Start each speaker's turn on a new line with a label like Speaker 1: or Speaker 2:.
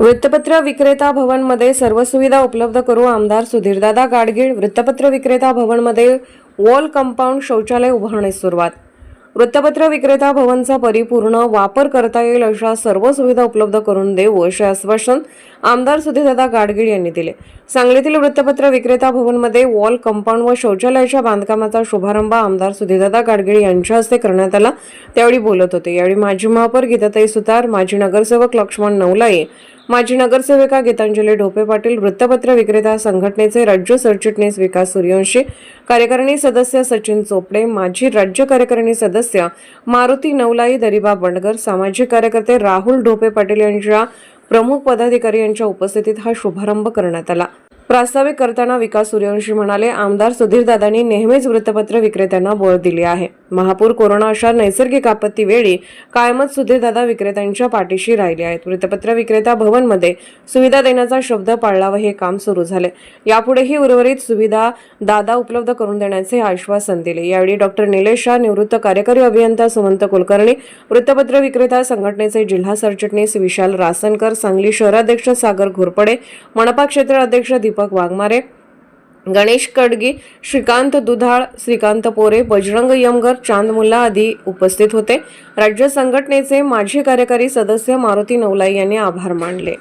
Speaker 1: वृत्तपत्र विक्रेता भवनमध्ये सर्व सुविधा उपलब्ध करू आमदार सुधीरदादा गाडगीळ वृत्तपत्र विक्रेता भवनमध्ये वॉल कंपाऊंड शौचालय उभारण्यास सुरुवात. वृत्तपत्र विक्रेता भवनचा परिपूर्ण वापर करता येईल अशा सर्व सुविधा उपलब्ध करून देऊ असे आश्वासन आमदार सुधीरदादा गाडगीळ यांनी दिले. सांगलीतील वृत्तपत्र विक्रेता भवनमध्ये वॉल कंपाऊंड व शौचालयाच्या बांधकामाचा शुभारंभ आमदार सुधीरदादा गाडगीळ यांच्या हस्ते करण्यात आला. त्यावेळी बोलत होते. यावेळी माजी महापौर गीताताई सुतार माजी नगरसेवक लक्ष्मण नवलाये माजी नगरसेविका गीतांजली ढोपे पाटील वृत्तपत्र विक्रेता संघटनेचे राज्य सरचिटणीस विकास सूर्यवंशी कार्यकारिणी सदस्य सचिन चोपडे माजी राज्य कार्यकारिणी सदस्य मारुती नवलाई दरिबा बंडगर सामाजिक कार्यकर्ते राहुल ढोपे पाटील यांच्या प्रमुख पदाधिकारी यांच्या उपस्थितीत हा शुभारंभ करण्यात आला. प्रास्ताविक करताना विकास सूर्यवंशी म्हणाले आमदार सुधीरदादांनी नेहमीच वृत्तपत्र विक्रेत्यांना बळ दिली आहे. महापूर कोरोना अशा नैसर्गिक आपत्ती वेळी कायमच सुधीरदादा विक्रेत्यांच्या पाठीशी राहिले आहेत. वृत्तपत्र विक्रेता भवनमध्ये सुविधा देण्याचा शब्द पाळला व हे काम सुरू झाले. यापुढेही उर्वरित सुविधा दादा उपलब्ध करून देण्याचे आश्वासन दिले. यावेळी डॉक्टर निलेश शाह निवृत्त कार्यकारी अभियंता सुमंत कुलकर्णी वृत्तपत्र विक्रेता संघटनेचे जिल्हा सरचिटणीस विशाल रासनकर सांगली शहराध्यक्ष सागर घोरपडे मनपा क्षेत्र अध्यक्ष दीपक वाघमारे गणेश कडगी श्रीकांत दुधाळ श्रीकांत पोरे बजरंग यमगर चांद मुल्ला आदी उपस्थित होते. राज्य संघटनेचे माजी कार्यकारी सदस्य मारुती नवलाई यांनी आभार मानले.